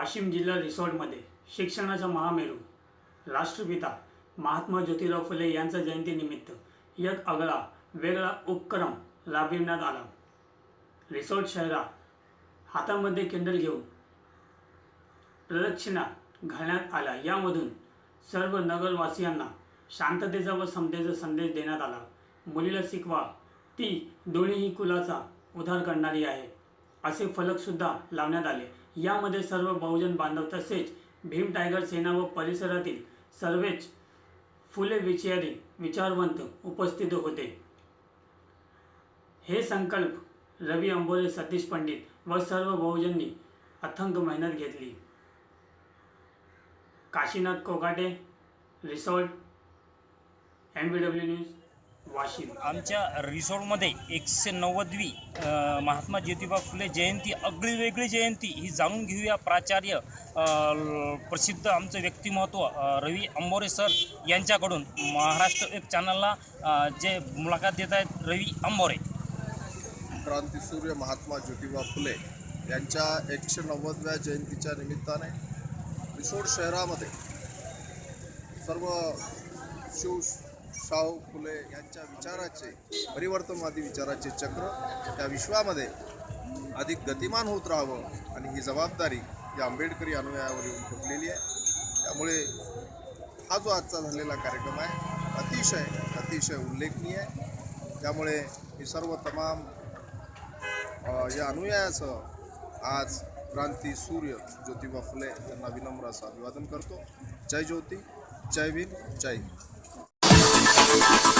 वाशिम जिल्हा रिसॉर्टमध्ये शिक्षणाचा महामेरू. राष्ट्रपिता महात्मा ज्योतिराव फुले यांच्या जयंतीनिमित्त एक आगळा वेगळा उपक्रम राबविण्यात आला. रिसॉर्ट शहरात हातामध्ये किंडल घेऊन प्रदक्षिणा घालण्यात आल्या. यामधून सर्व नगरवासियांना शांततेचा व समतेचा संदेश देण्यात आला. मुलीला शिकवा ती दोन्हीही कुलाचा उद्धार करणारी आहे. असे फलकसुद्धा लावण्यात आले. यामध्ये सर्व बहुजन बांधव तसेच भीम टायगर सेना व परिसरातील सर्वच फुले विचारी विचारवंत उपस्थित होते. हे संकल्प रवी अंबोरे सतीश पंडित व सर्व बहुजननी अथंग मेहनत घेतली. Kashinath Kokate resort M B W news. Washim. आमच्या रिसॉर्टमध्ये एकशे नव्वदवी महात्मा ज्योतिबा फुले जयंती अगळी वेगळी जयंती ही जाणून घेऊया. प्राचार्य प्रसिद्ध आमचं व्यक्तिमत्व रवी अंबोरे सर यांच्याकडून महाराष्ट्र एक चॅनलला जे मुलाखत देत आहेत रवी अंबोरे. क्रांतीसूर्य महात्मा ज्योतिबा फुले यांच्या एकशे नव्वदव्या जयंतीच्या निमित्ताने रिसोड शहरामध्ये सर्व शिव शाहू फुले यांच्या विचाराचे परिवर्तनवादी विचाराचे चक्र त्या विश्वामध्ये अधिक गतिमान होत राहावं आणि ही जबाबदारी या आंबेडकरी अनुयायावर येऊन ठेवलेली आहे. त्यामुळे हा जो आजचा झालेला कार्यक्रम आहे अतिशय अतिशय उल्लेखनीय आहे. त्यामुळे हे सर्व तमाम या अनुयायाचं आज क्रांती सूर्य ज्योतिबा फुले यांना विनम्र असं अभिवादन करतो. जय ज्योती जय भीम जय हिंद. Thank you.